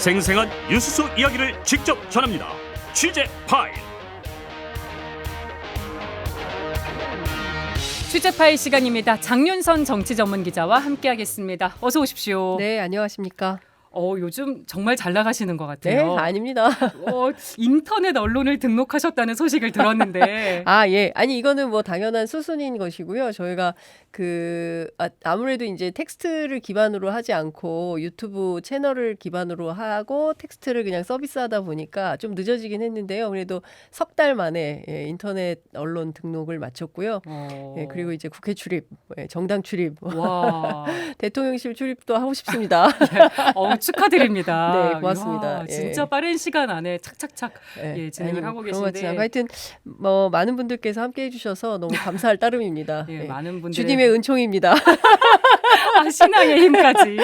생생한 유수수 이야기를 직접 전합니다. 취재 파일. 취재 파일 시간입니다. 장윤선 정치 전문 기자와 함께하겠습니다. 어서 오십시오. 네, 안녕하십니까? 어, 요즘 정말 잘 나가시는 것 네, 같아요. 아닙니다. 어, 인터넷 언론을 등록하셨다는 소식을 들었는데 아, 예. 아니, 이거는 뭐 당연한 수순인 것이고요. 저희가 그, 아, 무래도 이제 텍스트를 기반으로 하지 않고 유튜브 채널을 기반으로 하고 텍스트를 그냥 서비스하다 보니까 좀 늦어지긴 했는데요. 그래도 석 달 만에 예, 인터넷 언론 등록을 마쳤고요. 어, 예, 그리고 이제 국회 출입, 예, 정당 출입, 와, 대통령실 출입도 하고 싶습니다. 어, 축하드립니다. 네, 고맙습니다. 이야, 예. 진짜 빠른 시간 안에 착착착 예, 진행을 아니, 하고 계신데. 하여튼 뭐 많은 분들께서 함께 해주셔서 너무 감사할 따름입니다. 예, 예. 많은 분들 주님의 은총입니다. 아, 신앙의 힘까지.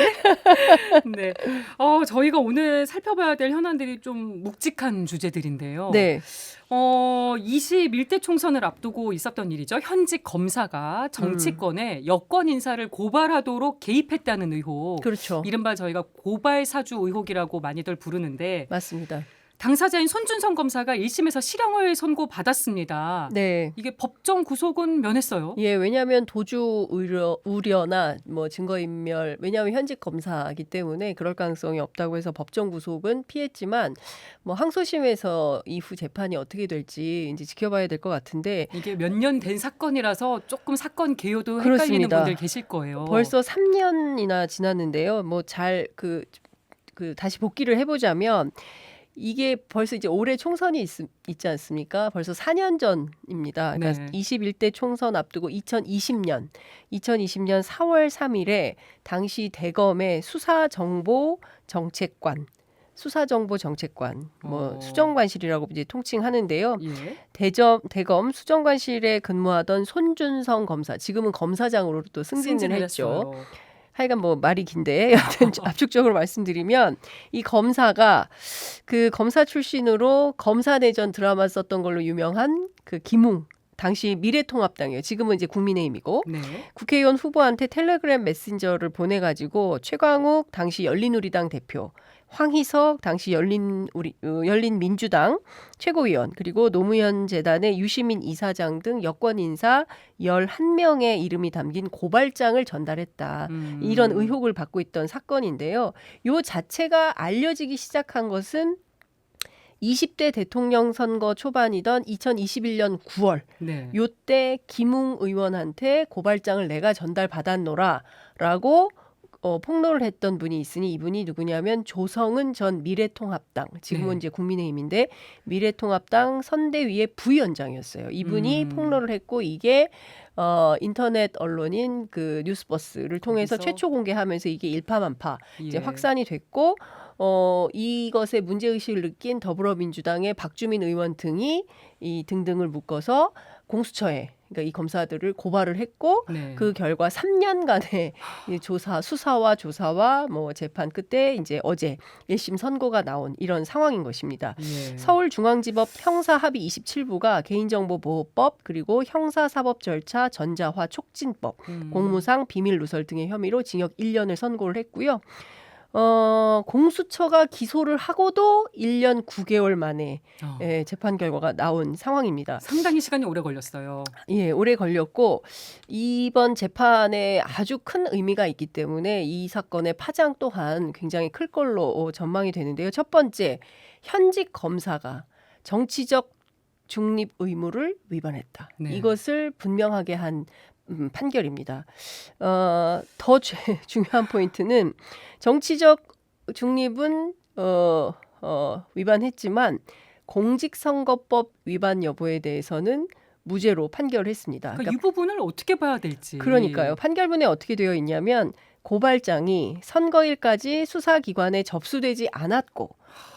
네. 어, 저희가 오늘 살펴봐야 될 현안들이 좀 묵직한 주제들인데요. 네, 어, 21대 총선을 앞두고 있었던 일이죠. 현직 검사가 정치권에 음. 여권 인사를 고발하도록 개입했다는 의혹. 그렇죠. 이른바 저희가 고발 사주 의혹이라고 많이들 부르는데 맞습니다. 당사자인 손준성 검사가 1심에서 실형을 선고받았습니다. 네. 이게 법정 구속은 면했어요. 예, 왜냐하면 도주 우려, 우려나 뭐 증거인멸, 왜냐하면 현직 검사이기 때문에 그럴 가능성이 없다고 해서 법정 구속은 피했지만 뭐 항소심에서 이후 재판이 어떻게 될지 이제 지켜봐야 될 것 같은데 이게 몇 년 된 사건이라서 조금 사건 개요도 헷갈리는 그렇습니다. 분들 계실 거예요. 벌써 3년이나 지났는데요. 뭐 잘 그 그 다시 복귀를 해보자면 이게 벌써 이제 올해 총선이 있, 있지 않습니까? 벌써 4년 전입니다. 그러니까 네. 21대 총선 앞두고 2020년 2020년 4월 3일에 당시 대검의 수사정보 정책관 수사정보 정책관 뭐 어. 수정관실이라고 이제 통칭하는데요. 예. 대점 대검 수정관실에 근무하던 손준성 검사 지금은 검사장으로 또 승진을 했죠. 했어요. 하여간 뭐 말이 긴데 여튼 압축적으로 말씀드리면 이 검사가 그 검사 출신으로 검사 내전 드라마 썼던 걸로 유명한 그 김웅 당시 미래통합당이에요. 지금은 이제 국민의힘이고 네. 국회의원 후보한테 텔레그램 메신저를 보내가지고 최광욱 당시 열린우리당 대표, 황희석 당시 열린 우리 어, 열린 민주당 최고위원 그리고 노무현 재단의 유시민 이사장 등 여권 인사 11명의 이름이 담긴 고발장을 전달했다. 음. 이런 의혹을 받고 있던 사건인데요. 요 자체가 알려지기 시작한 것은 20대 대통령 선거 초반이던 2021년 9월 네. 요때 김웅 의원한테 고발장을 내가 전달 받았노라라고 어, 폭로를 했던 분이 있으니 이분이 누구냐면 조성은 전 미래통합당 지금은 네. 이제 국민의힘인데 미래통합당 선대위의 부위원장이었어요. 이분이 음. 폭로를 했고 이게 어, 인터넷 언론인 그 뉴스버스를 통해서 거기서? 최초 공개하면서 이게 일파만파 이제 예. 확산이 됐고 어 이것에 문제 의식을 느낀 더불어민주당의 박주민 의원 등이 이 등등을 묶어서 공수처에 그러니까 이 검사들을 고발을 했고 네. 그 결과 3년간의 이 조사 수사와 조사와 뭐 재판 끝에 이제 어제 1심 선고가 나온 이런 상황인 것입니다. 예. 서울중앙지법 형사합의 27부가 개인정보보호법 그리고 형사사법 절차 전자화 촉진법 음. 공무상 비밀 누설 등의 혐의로 징역 1년을 선고를 했고요. 어, 공수처가 기소를 하고도 1년 9개월 만에 어. 예, 재판 결과가 나온 상황입니다. 상당히 시간이 오래 걸렸어요. 예, 오래 걸렸고 이번 재판에 아주 큰 의미가 있기 때문에 이 사건의 파장 또한 굉장히 클 걸로 전망이 되는데요. 첫 번째, 현직 검사가 정치적 중립 의무를 위반했다. 네. 이것을 분명하게 한 음, 판결입니다. 어, 더 주- 중요한 포인트는 정치적 중립은 어, 어, 위반했지만 공직선거법 위반 여부에 대해서는 무죄로 판결을 했습니다. 그러니까 그러니까 이 부분을 어떻게 봐야 될지. 그러니까요. 판결문에 어떻게 되어 있냐면 고발장이 선거일까지 수사기관에 접수되지 않았고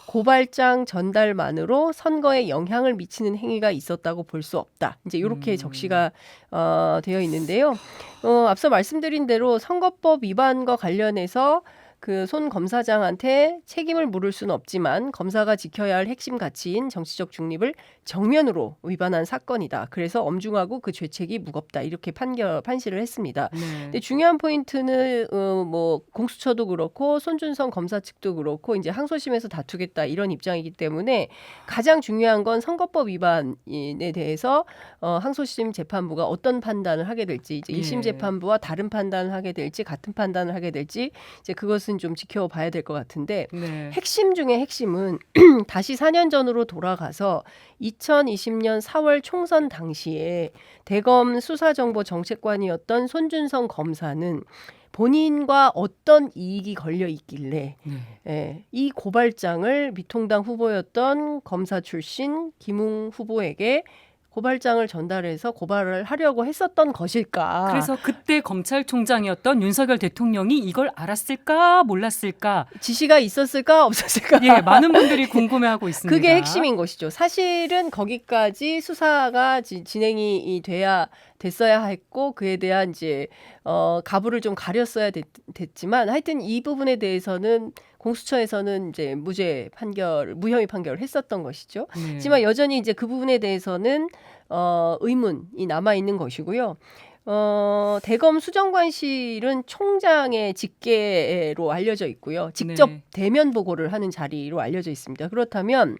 고발장 전달만으로 선거에 영향을 미치는 행위가 있었다고 볼 수 없다. 이제 이렇게 음. 적시가 어, 되어 있는데요. 어, 앞서 말씀드린 대로 선거법 위반과 관련해서 그 손 검사장한테 책임을 물을 수는 없지만 검사가 지켜야 할 핵심 가치인 정치적 중립을 정면으로 위반한 사건이다. 그래서 엄중하고 그 죄책이 무겁다. 이렇게 판결 판시를 했습니다. 네. 근데 중요한 포인트는 어, 뭐 공수처도 그렇고 손준성 검사 측도 그렇고 이제 항소심에서 다투겠다 이런 입장이기 때문에 가장 중요한 건 선거법 위반에 대해서 어, 항소심 재판부가 어떤 판단을 하게 될지 이제 예. 1심 재판부와 다른 판단을 하게 될지 같은 판단을 하게 될지 이제 그것은 좀 지켜봐야 될 것 같은데 네. 핵심 중에 핵심은 다시 4년 전으로 돌아가서 2020년 4월 총선 당시에 대검 수사정보 정책관이었던 손준성 검사는 본인과 어떤 이익이 걸려 있길래 네. 예, 이 고발장을 미통당 후보였던 검사 출신 김웅 후보에게 고발장을 전달해서 고발을 하려고 했었던 것일까? 그래서 그때 검찰총장이었던 윤석열 대통령이 이걸 알았을까 몰랐을까? 지시가 있었을까 없었을까? 예, 많은 분들이 궁금해하고 있습니다. 그게 핵심인 것이죠. 사실은 거기까지 수사가 지- 진행이 이 돼야 됐어야 했고 그에 대한 이제 어 가부를 좀 가렸어야 됐, 지만 하여튼 이 부분에 대해서는 공수처에서는 이제 무죄 판결, 무혐의 판결을 했었던 것이죠. 네. 하지만 여전히 이제 그 부분에 대해서는 어 의문이 남아 있는 것이고요. 어 대검 수정관실은 총장의 직계로 알려져 있고요. 직접 네. 대면 보고를 하는 자리로 알려져 있습니다. 그렇다면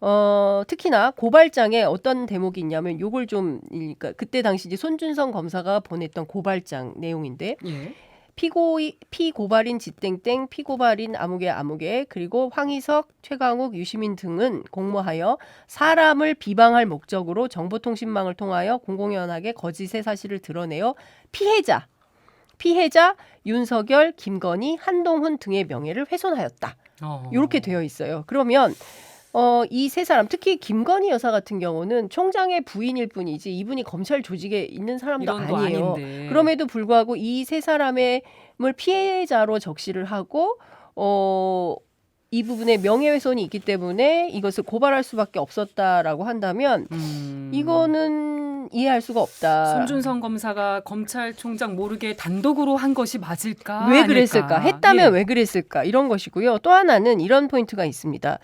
어 특히나 고발장에 어떤 대목이 있냐면 요걸 좀 그러니까 그때 당시 이제 손준성 검사가 보냈던 고발장 내용인데 예. 피고이 피고발인 지땡땡 피고발인 아무개 아무개 그리고 황희석 최강욱 유시민 등은 공모하여 사람을 비방할 목적으로 정보통신망을 통하여 공공연하게 거짓의 사실을 드러내어 피해자 피해자 윤석열 김건희 한동훈 등의 명예를 훼손하였다. 어. 이렇게 되어 있어요. 그러면 어, 이 세 사람 특히 김건희 여사 같은 경우는 총장의 부인일 뿐이지 이분이 검찰 조직에 있는 사람도 이런 거 아니에요. 아닌데. 그럼에도 불구하고 이 세 사람을 피해자로 적시를 하고 어, 이 부분에 명예훼손이 있기 때문에 이것을 고발할 수밖에 없었다라고 한다면 음. 이거는 이해할 수가 없다. 손준성 검사가 검찰총장 모르게 단독으로 한 것이 맞을까? 왜 아닐까? 그랬을까? 했다면 예. 왜 그랬을까? 이런 것이고요. 또 하나는 이런 포인트가 있습니다.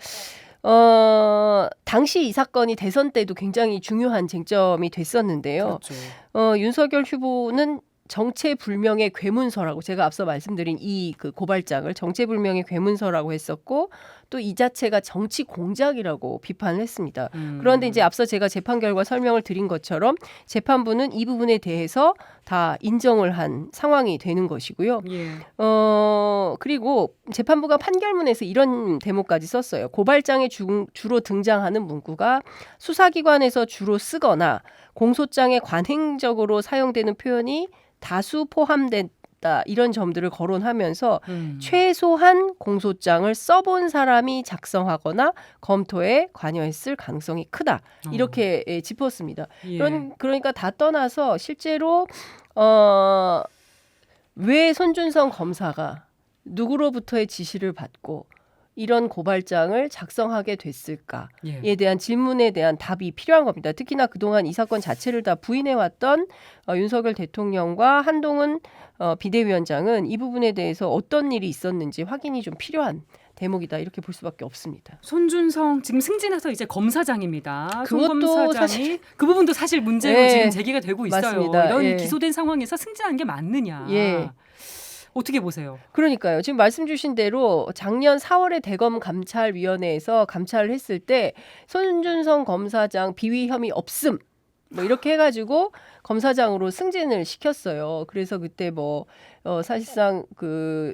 어, 당시 이 사건이 대선 때도 굉장히 중요한 쟁점이 됐었는데요. 그렇죠. 어, 윤석열 후보는 정체불명의 괴문서라고 제가 앞서 말씀드린 이 그 고발장을 정체불명의 괴문서라고 했었고 또 이 자체가 정치 공작이라고 비판을 했습니다. 음. 그런데 이제 앞서 제가 재판 결과 설명을 드린 것처럼 재판부는 이 부분에 대해서 다 인정을 한 상황이 되는 것이고요. 예. 어, 그리고 재판부가 판결문에서 이런 대목까지 썼어요. 고발장에 주, 주로 등장하는 문구가 수사기관에서 주로 쓰거나 공소장에 관행적으로 사용되는 표현이 다수 포함된 다. 이런 점들을 거론하면서 음. 최소한 공소장을 써본 사람이 작성하거나 검토에 관여했을 가능성이 크다. 어. 이렇게 예, 짚었습니다. 예. 그런 그러니까 다 떠나서 실제로 어, 왜 손준성 검사가 누구로부터의 지시를 받고 이런 고발장을 작성하게 됐을까에 예. 대한 질문에 대한 답이 필요한 겁니다. 특히나 그동안 이 사건 자체를 다 부인해왔던 어, 윤석열 대통령과 한동훈 어, 비대위원장은 이 부분에 대해서 어떤 일이 있었는지 확인이 좀 필요한 대목이다 이렇게 볼 수밖에 없습니다. 손준성 지금 승진해서 이제 검사장입니다. 손 그것도 사실- 그 부분도 사실 문제로 예. 지금 제기가 되고 있어요. 맞습니다. 이런 예. 기소된 상황에서 승진한 게 맞느냐? 예. 어떻게 보세요? 그러니까요. 지금 말씀 주신 대로 작년 4월에 대검 감찰위원회에서 감찰을 했을 때 손준성 검사장 비위 혐의 없음 뭐 이렇게 해가지고 검사장으로 승진을 시켰어요. 그래서 그때 뭐 어, 사실상 그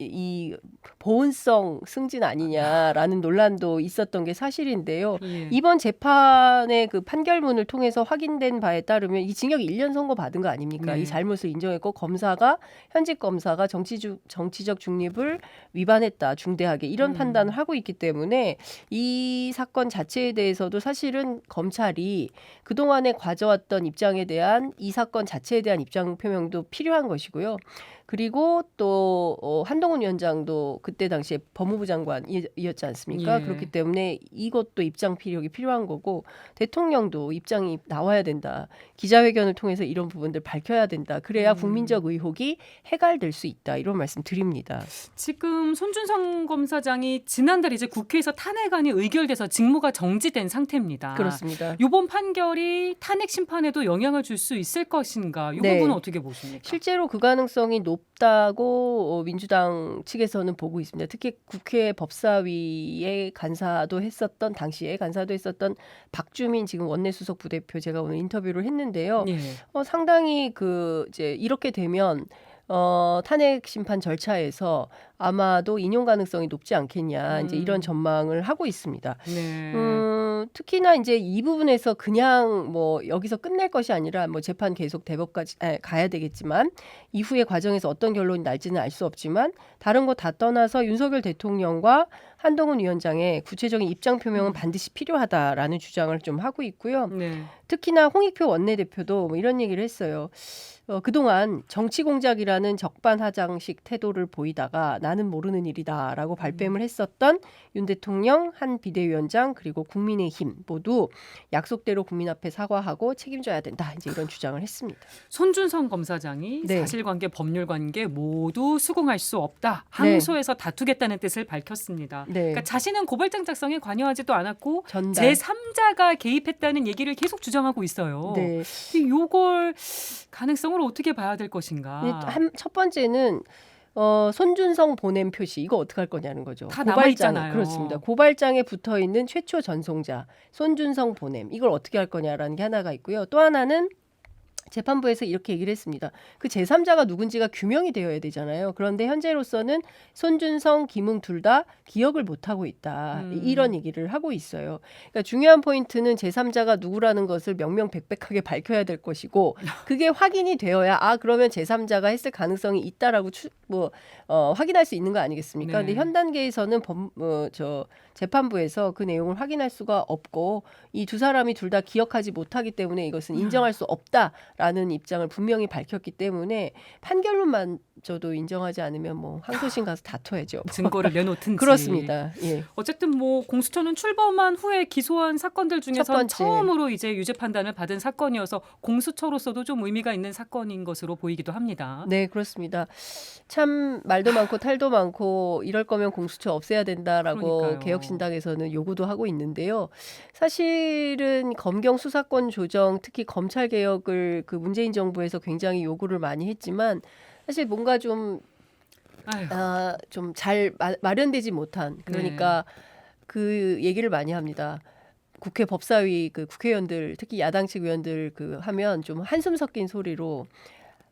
이 보온성 승진 아니냐라는 논란도 있었던 게 사실인데요. 예. 이번 재판의 그 판결문을 통해서 확인된 바에 따르면 이 징역 1년 선고 받은 거 아닙니까? 네. 이 잘못을 인정했고 검사가 현직 검사가 정치주, 정치적 중립을 위반했다 중대하게 이런 음. 판단을 하고 있기 때문에 이 사건 자체에 대해서도 사실은 검찰이 그 동안에 가져왔던 입장에 대한 이 사건 자체에 대한 입장 표명도 필요한 것이고요. 그리고 또 어, 한동 한동훈 위원장도 그때 당시에 법무부 장관이었지 않습니까? 예. 그렇기 때문에 이것도 입장 피력이 필요한 거고 대통령도 입장이 나와야 된다. 기자회견을 통해서 이런 부분들 밝혀야 된다. 그래야 음. 국민적 의혹이 해갈될 수 있다. 이런 말씀 드립니다. 지금 손준성 검사장이 지난달 이제 국회에서 탄핵안이 의결돼서 직무가 정지된 상태입니다. 그렇습니다. 이번 판결이 탄핵 심판에도 영향을 줄 수 있을 것인가? 이 네. 부분은 어떻게 보십니까? 실제로 그 가능성이 높 다고 어, 민주당 측에서는 보고 있습니다. 특히 국회 법사위의 간사도 했었던 당시에 간사도 했었던 박주민 지금 원내수석 부대표 제가 오늘 인터뷰를 했는데요. 예. 어, 상당히 그 이제 이렇게 되면 어, 탄핵 심판 절차에서 아마도 인용 가능성이 높지 않겠냐 이제 음. 이런 전망을 하고 있습니다. 네. 음, 특히나 이제 이 부분에서 그냥 뭐 여기서 끝낼 것이 아니라 뭐 재판 계속 대법까지 아, 가야 되겠지만 이후의 과정에서 어떤 결론이 날지는 알 수 없지만 다른 거 다 떠나서 윤석열 대통령과 한동훈 위원장의 구체적인 입장 표명은 음. 반드시 필요하다라는 주장을 좀 하고 있고요. 네. 특히나 홍익표 원내대표도 뭐 이런 얘기를 했어요. 어, 그동안 정치 공작이라는 적반하장식 태도를 보이다가 나는 모르는 일이다라고 발뺌을 했었던 윤 대통령, 한 비대위원장 그리고 국민의힘 모두 약속대로 국민 앞에 사과하고 책임져야 된다. 이제 이런 주장을 했습니다. 손준성 검사장이 네. 사실관계, 법률관계 모두 수긍할 수 없다. 네. 항소해서 다투겠다는 뜻을 밝혔습니다. 네. 그러니까 자신은 고발장 작성에 관여하지도 않았고 전달. 제3자가 개입했다는 얘기를 계속 주장하고 있어요. 네. 이 요걸 가능성을 어떻게 봐야 될 것인가? 네, 한, 첫 번째는 어, 손준성 보냄 표시 이거 어떻게 할 거냐는 거죠. 다 남아있잖아요. 그렇습니다. 고발장에 붙어 있는 최초 전송자 손준성 보냄 이걸 어떻게 할 거냐라는 게 하나가 있고요. 또 하나는 재판부에서 이렇게 얘기를 했습니다. 그 제3자가 누군지가 규명이 되어야 되잖아요. 그런데 현재로서는 손준성, 김웅 둘 다 기억을 못 하고 있다. 음. 이런 얘기를 하고 있어요. 그러니까 중요한 포인트는 제3자가 누구라는 것을 명명백백하게 밝혀야 될 것이고 그게 확인이 되어야 아 그러면 제3자가 했을 가능성이 있다라고 추, 뭐 어, 확인할 수 있는 거 아니겠습니까? 네. 근데 현 단계에서는 법, 어, 저 재판부에서 그 내용을 확인할 수가 없고 이 두 사람이 둘 다 기억하지 못하기 때문에 이것은 인정할 수 없다라는 입장을 분명히 밝혔기 때문에 판결문만저도 인정하지 않으면 뭐 항소심 가서 다퉈야죠. 증거를 내놓든지. 그렇습니다. 예. 어쨌든 뭐 공수처는 출범한 후에 기소한 사건들 첫 중에서. 처음으로 이제 유죄 판단을 받은 사건이어서 공수처로서도 좀 의미가 있는 사건인 것으로 보이기도 합니다. 네, 그렇습니다. 참 말도 많고 탈도 많고 이럴 거면 공수처 없애야 된다라고 그 개혁신당에서는 요구도 하고 있는데요. 사실은 검경 수사권 조정, 특히 검찰 개혁을 그 문재인 정부에서 굉장히 요구를 많이 했지만 사실 뭔가 좀 아, 좀 잘 마련되지 못한 그러니까 그 얘기를 많이 합니다. 국회 법사위 그 국회의원들 특히 야당 측 의원들 그 하면 좀 한숨 섞인 소리로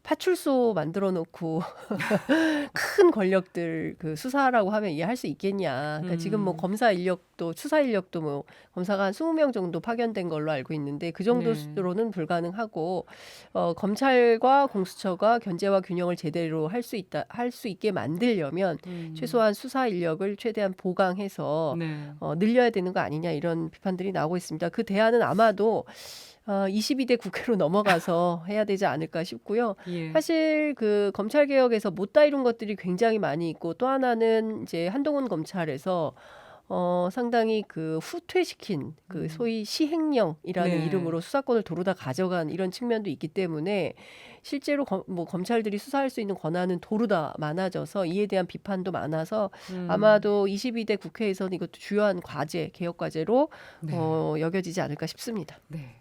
파출소 만들어 놓고 큰 권력들 그 수사하라고 하면 이해할 수 있겠냐. 그러니까 지금 뭐 음. 검사 인력도 수사 인력도 뭐 검사가 한 20명 정도 파견된 걸로 알고 있는데 그 정도로는 불가능하고 어 검찰과 공수처가 견제와 균형을 제대로 할 수 있다 할 수 있게 만들려면 음. 최소한 수사 인력을 최대한 보강해서 네. 어, 늘려야 되는 거 아니냐 이런 비판들이 나오고 있습니다. 그 대안은 아마도 어, 22대 국회로 넘어가서 해야 되지 않을까 싶고요. 예. 사실 그 검찰 개혁에서 못다 이룬 것들이 굉장히 많이 있고 또 하나는 이제 한동훈 검찰에서 어 상당히 그 후퇴시킨 그 음. 소위 시행령이라는 네. 이름으로 수사권을 도로 다 가져간 이런 측면도 있기 때문에 실제로 검, 뭐 검찰들이 수사할 수 있는 권한은 도로 다 많아져서 이에 대한 비판도 많아서 음. 아마도 22대 국회에서는 이것도 주요한 과제 개혁 과제로 네. 어, 여겨지지 않을까 싶습니다. 네.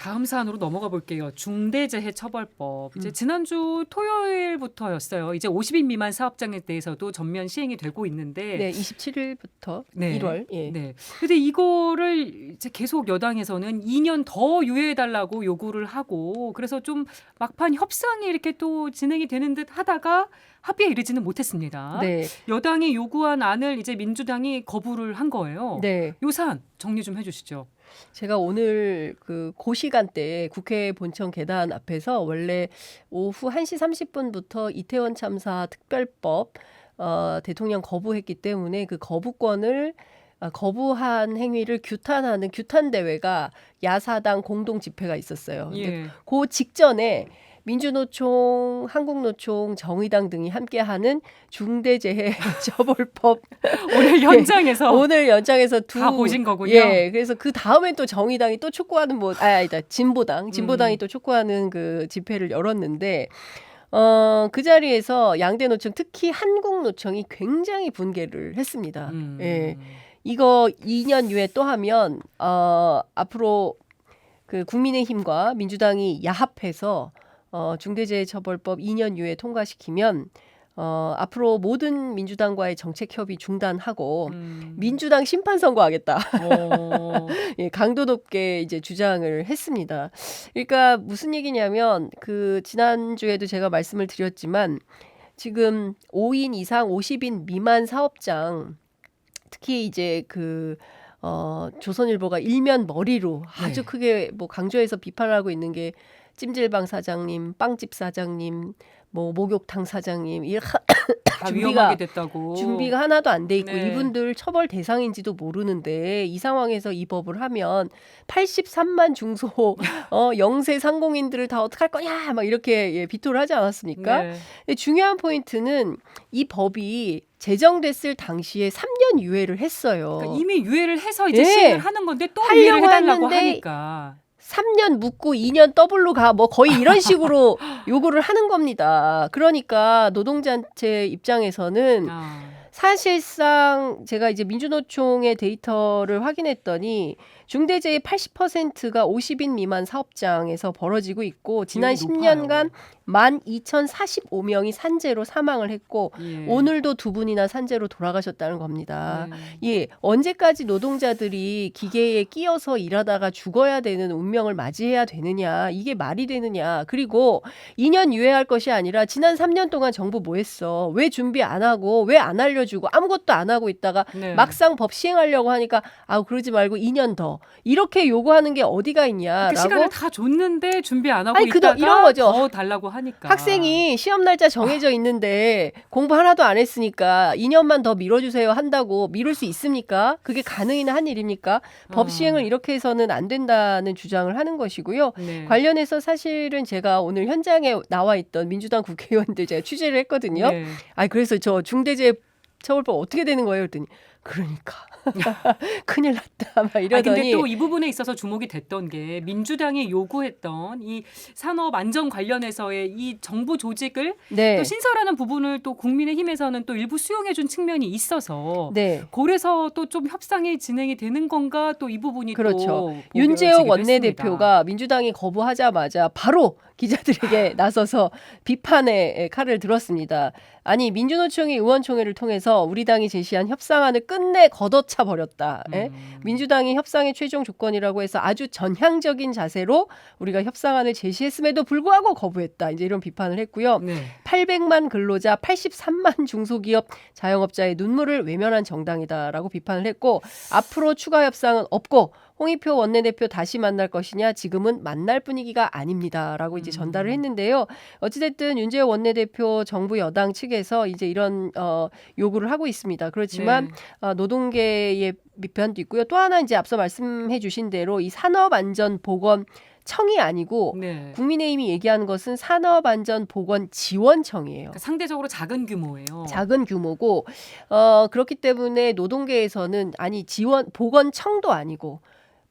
다음 사안으로 넘어가 볼게요. 중대재해처벌법. 이제 음. 지난주 토요일부터였어요. 이제 50인 미만 사업장에 대해서도 전면 시행이 되고 있는데 네, 27일부터 네. 1월 예. 네. 근데 이거를 이제 계속 여당에서는 2년 더 유예해 달라고 요구를 하고 그래서 좀 막판 협상이 이렇게 또 진행이 되는 듯 하다가 합의에 이르지는 못했습니다. 네. 여당이 요구한 안을 이제 민주당이 거부를 한 거예요. 네. 요 사안 정리 좀 해주시죠. 제가 오늘 그 고 시간대에 국회 본청 계단 앞에서 원래 오후 1시 30분부터 이태원 참사 특별법 어, 대통령 거부했기 때문에 그 거부권을 아, 거부한 행위를 규탄하는 규탄 대회가 야사당 공동 집회가 있었어요. 근데 예. 그 직전에 민주노총, 한국노총, 정의당 등이 함께하는 중대재해 처벌법 오늘 현장에서 오늘 연장해서 두 다 보신 거군요. 예, 그래서 그 다음엔 또 정의당이 또 촉구하는 뭐, 아, 아니다, 진보당, 진보당이 음. 또 촉구하는 그 집회를 열었는데, 어, 그 자리에서 양대 노총, 특히 한국 노총이 굉장히 분개를 했습니다. 음. 예, 이거 2년 후에 또 하면 어, 앞으로 그 국민의힘과 민주당이 야합해서 어, 중대재해처벌법 2년 후에 통과시키면 어, 앞으로 모든 민주당과의 정책 협의 중단하고 음. 민주당 심판 선고하겠다. 어. 예, 강도 높게 이제 주장을 했습니다. 그러니까 무슨 얘기냐면 그 지난주에도 제가 말씀을 드렸지만 지금 5인 이상 50인 미만 사업장 특히 이제 그 어, 조선일보가 일면 머리로 아주 네. 크게 뭐 강조해서 비판하고 있는 게 찜질방 사장님, 빵집 사장님, 뭐 목욕탕 사장님 이 준비가- 위험하게 됐다고. 준비가 하나도 안 돼 있고 네. 이분들 처벌 대상인지도 모르는데 이 상황에서 이 법을 하면 83만 중소 어 영세 상공인들을 다 어떡할 거냐 막 이렇게 예, 비토를 하지 않았습니까? 네. 중요한 포인트는 이 법이 제정됐을 당시에 3년 유예를 했어요. 그러니까 이미 유예를 해서 이제 예. 시행을 하는 건데 또 유예를 해달라고 하니까. 3년 묵고 2년 더블로 가 뭐 거의 이런 식으로 요구를 하는 겁니다. 그러니까 노동단체 입장에서는 아. 사실상 제가 이제 민주노총의 데이터를 확인했더니 중대재해 80%가 50인 미만 사업장에서 벌어지고 있고 지난 비율이 10년간 12,045명이 산재로 사망을 했고 예. 오늘도 두 분이나 산재로 돌아가셨다는 겁니다. 네. 예, 언제까지 노동자들이 기계에 끼어서 일하다가 죽어야 되는 운명을 맞이해야 되느냐, 이게 말이 되느냐, 그리고 2년 유예할 것이 아니라 지난 3년 동안 정부 뭐 했어? 왜 준비 안 하고, 왜 안 알려주고, 아무것도 안 하고 있다가 네. 막상 법 시행하려고 하니까, 아우, 그러지 말고 2년 더. 이렇게 요구하는 게 어디가 그 있냐라고. 시간을 다 줬는데 준비 안 하고 아니, 그도 있다가 이런 거죠. 더 달라고 하니까. 학생이 시험 날짜 정해져 있는데 공부 하나도 안 했으니까 2년만 더 미뤄주세요 한다고 미룰 수 있습니까? 그게 가능이나 한 일입니까? 법 어. 시행을 이렇게 해서는 안 된다는 주장을 하는 것이고요. 네. 관련해서 사실은 제가 오늘 현장에 나와 있던 민주당 국회의원들 제가 취재를 했거든요. 네. 아 그래서 저 중대재해 처벌법 어떻게 되는 거예요? 그랬더니 그러니까 큰일 났다 막아 이러더니 근데 또 이 부분에 있어서 주목이 됐던 게 민주당이 요구했던 이 산업 안전 관련해서의 이 정부 조직을 네. 또 신설하는 부분을 또 국민의힘에서는 또 일부 수용해준 측면이 있어서 네. 그래서 또 좀 협상이 진행이 되는 건가 또 이 부분이 그렇죠. 또 보여지기도 원내대표가 민주당이 거부하자마자 바로 기자들에게 나서서 비판의 칼을 들었습니다. 아니 민주노총이 의원총회를 통해서 우리 당이 제시한 협상안을 끝내 걷어차 버렸다. 예? 음. 민주당이 협상의 최종 조건이라고 해서 아주 전향적인 자세로 우리가 협상안을 제시했음에도 불구하고 거부했다. 이제 이런 비판을 했고요. 네. 800만 근로자, 83만 중소기업 자영업자의 눈물을 외면한 정당이다라고 비판을 했고 앞으로 추가 협상은 없고 홍익표 원내대표 다시 만날 것이냐 지금은 만날 분위기가 아닙니다라고 이제 음. 전달을 했는데요. 어찌됐든 윤재호 원내대표 정부 여당 측에서 이제 이런 어, 요구를 하고 있습니다. 그렇지만 네. 어, 노동계의 비판도 있고요. 또 하나 이제 앞서 말씀해 주신 대로 이 산업안전보건 청이 아니고 네. 국민의힘이 얘기하는 것은 산업안전보건지원청이에요. 그러니까 상대적으로 작은 규모예요. 작은 규모고 어 그렇기 때문에 노동계에서는 아니 지원 보건청도 아니고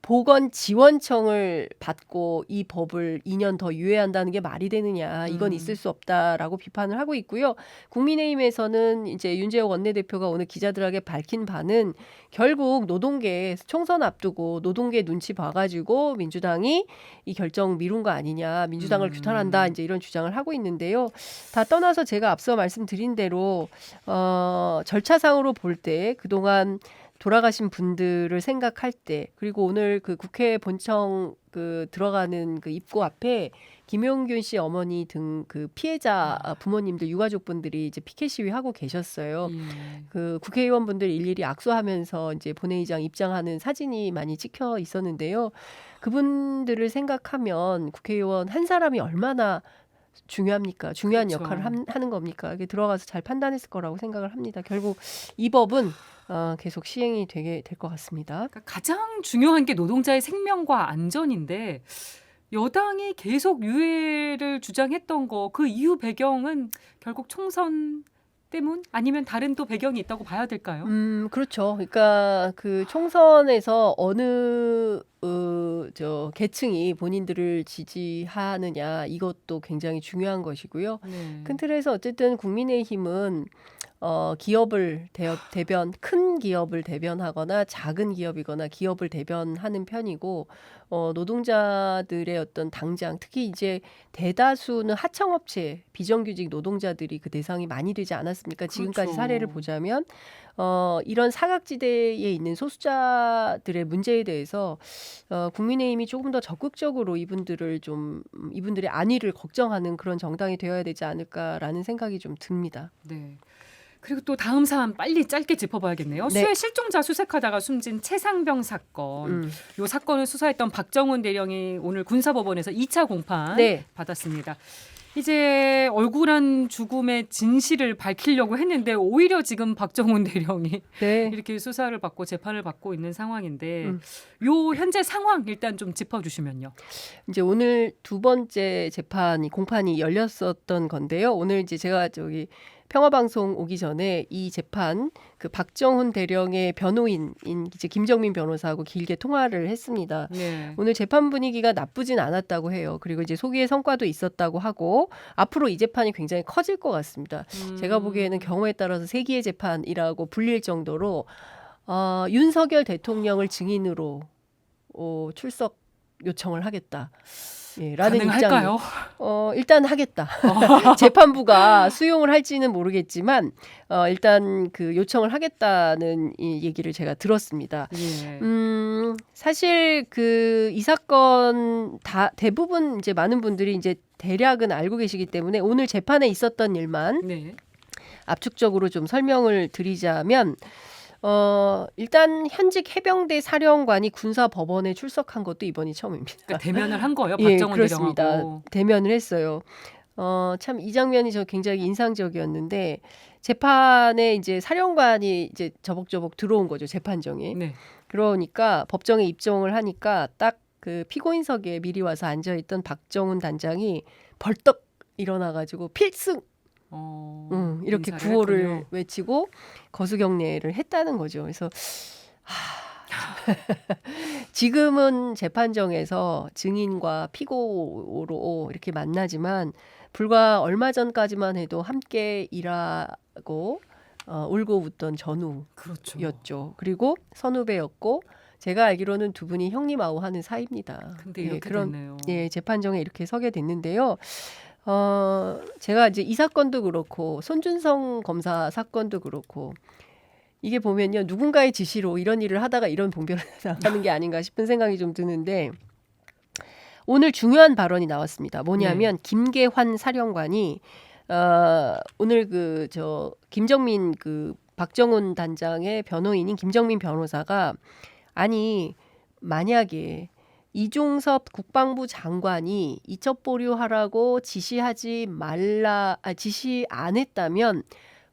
보건 지원청을 받고 이 법을 2년 더 유예한다는 게 말이 되느냐 이건 음. 있을 수 없다라고 비판을 하고 있고요. 국민의힘에서는 이제 윤재호 원내대표가 오늘 기자들에게 밝힌 바는 결국 노동계 총선 앞두고 노동계 눈치 봐가지고 민주당이 이 결정 미룬 거 아니냐 민주당을 음. 규탄한다 이제 이런 주장을 하고 있는데요. 다 떠나서 제가 앞서 말씀드린 대로 어, 절차상으로 볼 때 그동안 돌아가신 분들을 생각할 때 그리고 오늘 그 국회 본청 그 들어가는 그 입구 앞에 김용균 씨 어머니 등 그 피해자 아. 부모님들 유가족분들이 이제 피켓 시위 하고 계셨어요. 예. 그 국회의원분들 일일이 악수하면서 이제 본회의장 입장하는 사진이 많이 찍혀 있었는데요. 그분들을 생각하면 국회의원 한 사람이 얼마나 중요합니까? 중요한 그렇죠. 역할을 함- 하는 겁니까? 이게 들어가서 잘 판단했을 거라고 생각을 합니다. 결국 이 법은 어, 계속 시행이 되게 될 것 같습니다. 그러니까 가장 중요한 게 노동자의 생명과 안전인데 여당이 계속 유예를 주장했던 거 그 이유 배경은 결국 총선 때문 아니면 다른 또 배경이 있다고 봐야 될까요? 음, 그렇죠. 그러니까 그 총선에서 어느 어, 저 계층이 본인들을 지지하느냐 이것도 굉장히 중요한 것이고요. 네. 큰 틀에서 어쨌든 국민의힘은 어, 기업을 대, 대변 큰 기업을 대변하거나 작은 기업이거나 기업을 대변하는 편이고 어, 노동자들의 어떤 당장 특히 이제 대다수는 하청업체 비정규직 노동자들이 그 대상이 많이 되지 않았습니까? 지금까지 그렇죠. 사례를 보자면 어, 이런 사각지대에 있는 소수자들의 문제에 대해서 어, 국민의힘이 조금 더 적극적으로 이분들을 좀 음, 이분들의 안위를 걱정하는 그런 정당이 되어야 되지 않을까라는 생각이 좀 듭니다. 네. 그리고 또 다음 사안 빨리 짧게 짚어봐야겠네요. 네. 수해 실종자 수색하다가 숨진 최상병 사건. 음. 요 사건을 수사했던 박정훈 대령이 오늘 군사법원에서 2차 공판 네. 받았습니다. 이제 얼굴한 죽음의 진실을 밝히려고 했는데 오히려 지금 박정훈 대령이 네. 이렇게 수사를 받고 재판을 받고 있는 상황인데 음. 요 현재 상황 일단 좀 짚어주시면요. 이제 오늘 두 번째 재판이 공판이 열렸었던 건데요. 오늘 이제 제가 저기 평화방송 오기 전에 이 재판 그 박정훈 대령의 변호인인 이제 김정민 변호사하고 길게 통화를 했습니다. 네. 오늘 재판 분위기가 나쁘진 않았다고 해요. 그리고 이제 소기의 성과도 있었다고 하고 앞으로 이 재판이 굉장히 커질 것 같습니다. 제가 음. 보기에는 경우에 따라서 세기의 재판이라고 불릴 정도로 어, 윤석열 대통령을 증인으로 어, 출석 요청을 하겠다. 예, 라는 입장. 가능할까요? 어, 일단 하겠다. 재판부가 수용을 할지는 모르겠지만 어, 일단 그 요청을 하겠다는 이 얘기를 제가 들었습니다. 예. 음, 사실 그 이 사건 다 대부분 이제 많은 분들이 이제 대략은 알고 계시기 때문에 오늘 재판에 있었던 일만 네. 압축적으로 좀 설명을 드리자면 어, 일단 현직 해병대 사령관이 군사 법원에 출석한 것도 이번이 처음입니다. 그러니까 대면을 한 거예요. 예, 박정훈 그렇습니다. 대령하고. 대면을 했어요. 어, 참 이 장면이 저 굉장히 인상적이었는데 재판에 이제 사령관이 이제 저벅저벅 들어온 거죠 재판정에. 네. 그러니까 법정에 입정을 하니까 딱 그 피고인석에 미리 와서 앉아 있던 박정훈 단장이 벌떡 일어나가지고 필승 어, 음, 이렇게 구호를 했군요. 외치고 거수경례를 했다는 거죠. 그래서 하, 지금은 재판정에서 증인과 피고로 이렇게 만나지만 불과 얼마 전까지만 해도 함께 일하고 어, 울고 웃던 전우였죠. 그렇죠. 그리고 선후배였고 제가 알기로는 두 분이 형님 아우 하는 사이입니다. 근데 예, 이렇게 그런 됐네요. 예, 재판정에 이렇게 서게 됐는데요. 어, 제가 이제 이 사건도 그렇고 손준성 검사 사건도 그렇고 이게 보면요 누군가의 지시로 이런 일을 하다가 이런 봉변을 당하는 게 아닌가 싶은 생각이 좀 드는데 오늘 중요한 발언이 나왔습니다. 뭐냐면 네. 김계환 사령관이 어, 오늘 그 저 김정민 그 박정훈 단장의 변호인인 김정민 변호사가 아니 만약에 이종섭 국방부 장관이 이첩 보류하라고 지시하지 말라 아, 지시 안 했다면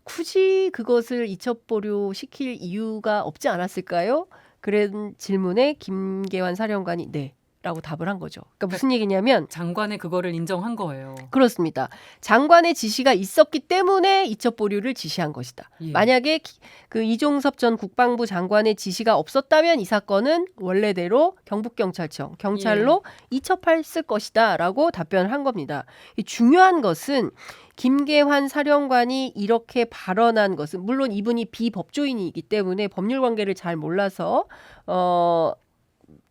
굳이 그것을 이첩 보류 시킬 이유가 없지 않았을까요? 그런 질문에 김계환 사령관이 네 라고 답을 한 거죠. 그러니까 무슨 얘기냐면 장관의 그거를 인정한 거예요. 그렇습니다. 장관의 지시가 있었기 때문에 이첩 보류를 지시한 것이다. 예. 만약에 기- 그 이종섭 전 국방부 장관의 지시가 없었다면 이 사건은 원래대로 경북경찰청 경찰로 예. 이첩했을 것이다라고 답변을 한 겁니다. 이 중요한 것은 김계환 사령관이 이렇게 발언한 것은 물론 이분이 비법조인이기 때문에 법률 관계를 잘 몰라서 어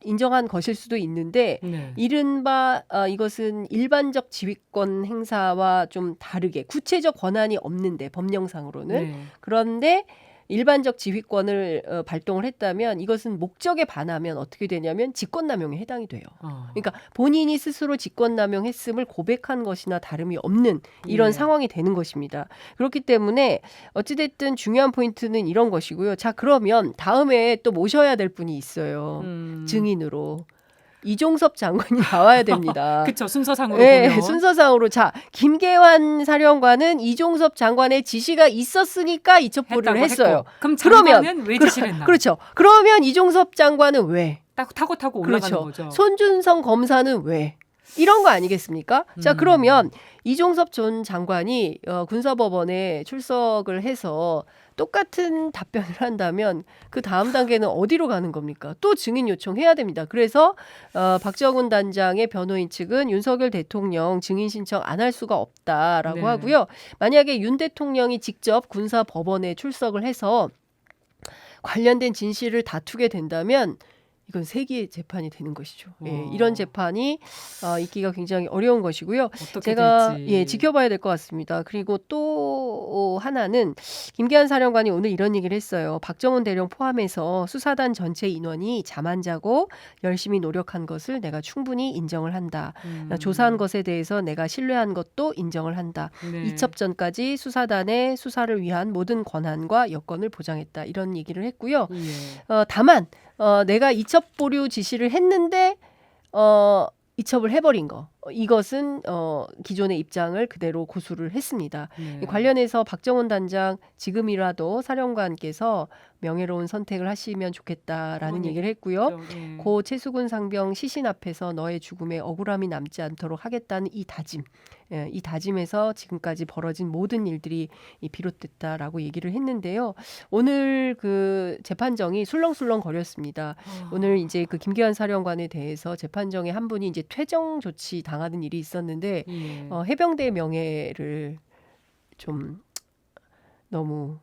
인정한 것일 수도 있는데 네. 이른바 어, 이것은 일반적 지휘권 행사와 좀 다르게 구체적 권한이 없는데 법령상으로는 네. 그런데 일반적 지휘권을 어, 발동을 했다면 이것은 목적에 반하면 어떻게 되냐면 직권남용에 해당이 돼요. 어. 그러니까 본인이 스스로 직권남용했음을 고백한 것이나 다름이 없는 이런 예. 상황이 되는 것입니다. 그렇기 때문에 어찌됐든 중요한 포인트는 이런 것이고요. 자 그러면 다음에 또 모셔야 될 분이 있어요. 음. 증인으로 이종섭 장관이 나와야 됩니다. 그쵸 순서상으로 네, 보면 순서상으로 자 김계환 사령관은 이종섭 장관의 지시가 있었으니까 이 첩보를 했다고 했어요. 했고. 그럼 그러면- 장관은 왜 지시를 했나? 그렇죠. 그러면 이종섭 장관은 왜? 딱 타고 타고 올라가는 그렇죠. 거죠. 손준성 검사는 왜? 이런 거 아니겠습니까? 자 음. 그러면 이종섭 전 장관이 어, 군사법원에 출석을 해서 똑같은 답변을 한다면 그 다음 단계는 어디로 가는 겁니까? 또 증인 요청해야 됩니다. 그래서 어, 박정훈 단장의 변호인 측은 윤석열 대통령 증인 신청 안 할 수가 없다라고 네. 하고요. 만약에 윤 대통령이 직접 군사 법원에 출석을 해서 관련된 진실을 다투게 된다면 이건 세기의 재판이 되는 것이죠. 예, 와. 이런 재판이 어, 있기가 굉장히 어려운 것이고요. 제가 될지. 예 지켜봐야 될 것 같습니다. 그리고 또 하나는 김기한 사령관이 오늘 이런 얘기를 했어요. 박정훈 대령 포함해서 수사단 전체 인원이 잠 안 자고 열심히 노력한 것을 내가 충분히 인정을 한다. 음. 조사한 것에 대해서 내가 신뢰한 것도 인정을 한다. 네. 이첩 전까지 수사단의 수사를 위한 모든 권한과 여건을 보장했다. 이런 얘기를 했고요. 예. 어, 다만 어, 내가 이첩 보류 지시를 했는데 어, 이첩을 해버린 거. 어, 이것은 어, 기존의 입장을 그대로 고수를 했습니다. 네. 이 관련해서 박정훈 단장 지금이라도 사령관께서 명예로운 선택을 하시면 좋겠다라는 그러니- 얘기를 했고요. 예. 고 최수근 상병 시신 앞에서 너의 죽음에 억울함이 남지 않도록 하겠다는 이 다짐, 예, 이 다짐에서 지금까지 벌어진 모든 일들이 이 비롯됐다라고 얘기를 했는데요. 오늘 그 재판정이 술렁술렁 거렸습니다. 아. 오늘 이제 그 김기환 사령관에 대해서 재판정에 한 분이 이제 퇴정 조치 당 하는 일이 있었는데 예. 어, 해병대 명예를 좀 너무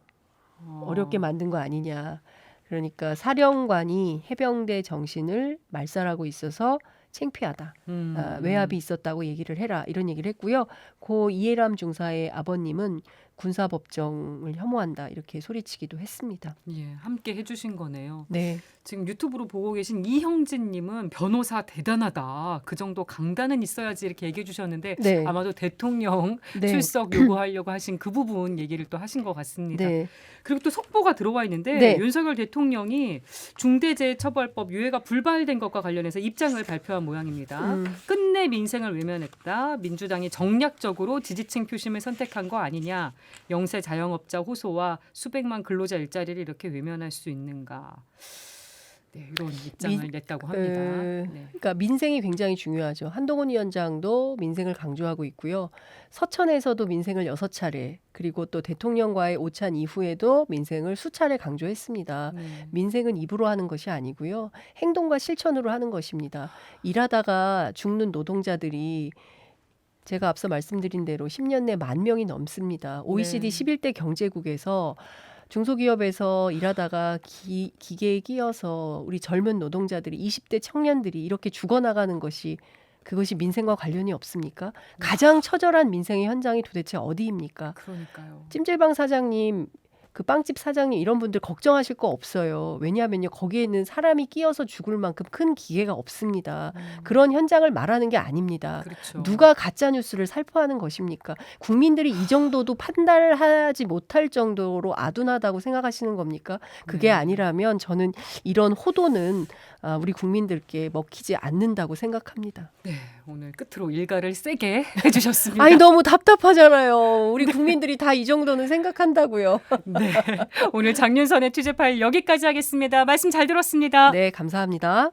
어. 어렵게 만든 거 아니냐. 그러니까 사령관이 해병대 정신을 말살하고 있어서 창피하다. 음. 아, 외압이 있었다고 얘기를 해라. 이런 얘기를 했고요. 고 이해람 중사의 아버님은 군사법정을 혐오한다. 이렇게 소리치기도 했습니다. 예, 함께 해주신 거네요. 네. 지금 유튜브로 보고 계신 이형진님은 변호사 대단하다. 그 정도 강단은 있어야지 이렇게 얘기해 주셨는데 네. 아마도 대통령 네. 출석 요구하려고 하신 그 부분 얘기를 또 하신 것 같습니다. 네. 그리고 또 속보가 들어와 있는데 네. 윤석열 대통령이 중대재해처벌법 유예가 불발된 것과 관련해서 입장을 발표한 모양입니다. 음, 끝내 민생을 외면했다. 민주당이 정략적으로 지지층 표심을 선택한 거 아니냐. 영세 자영업자 호소와 수백만 근로자 일자리를 이렇게 외면할 수 있는가. 네, 이런 입장을 민- 냈다고 합니다. 에, 네. 그러니까 민생이 굉장히 중요하죠. 한동훈 위원장도 민생을 강조하고 있고요. 서천에서도 민생을 여섯 차례 그리고 또 대통령과의 오찬 이후에도 민생을 수차례 강조했습니다. 네. 민생은 입으로 하는 것이 아니고요. 행동과 실천으로 하는 것입니다. 일하다가 죽는 노동자들이 제가 앞서 말씀드린 대로 10년 내 만 명이 넘습니다. OECD 네. 11대 경제국에서 중소기업에서 일하다가 기, 기계에 끼어서 우리 젊은 노동자들이 20대 청년들이 이렇게 죽어나가는 것이 그것이 민생과 관련이 없습니까? 가장 처절한 민생의 현장이 도대체 어디입니까? 그러니까요. 찜질방 사장님, 그 빵집 사장님 이런 분들 걱정하실 거 없어요. 왜냐하면요 거기에는 사람이 끼어서 죽을 만큼 큰 기회가 없습니다. 음, 그런 현장을 말하는 게 아닙니다. 그렇죠. 누가 가짜 뉴스를 살포하는 것입니까? 국민들이 이 정도도 판단을 하지 못할 정도로 아둔하다고 생각하시는 겁니까? 그게 네. 아니라면 저는 이런 호도는 아, 우리 국민들께 먹히지 않는다고 생각합니다. 네, 오늘 끝으로 일가를 세게 해주셨습니다. 아니 너무 답답하잖아요. 우리 국민들이 다 이 정도는 생각한다고요. 네, 오늘 장윤선의 취재 파일 여기까지 하겠습니다. 말씀 잘 들었습니다. 네, 감사합니다.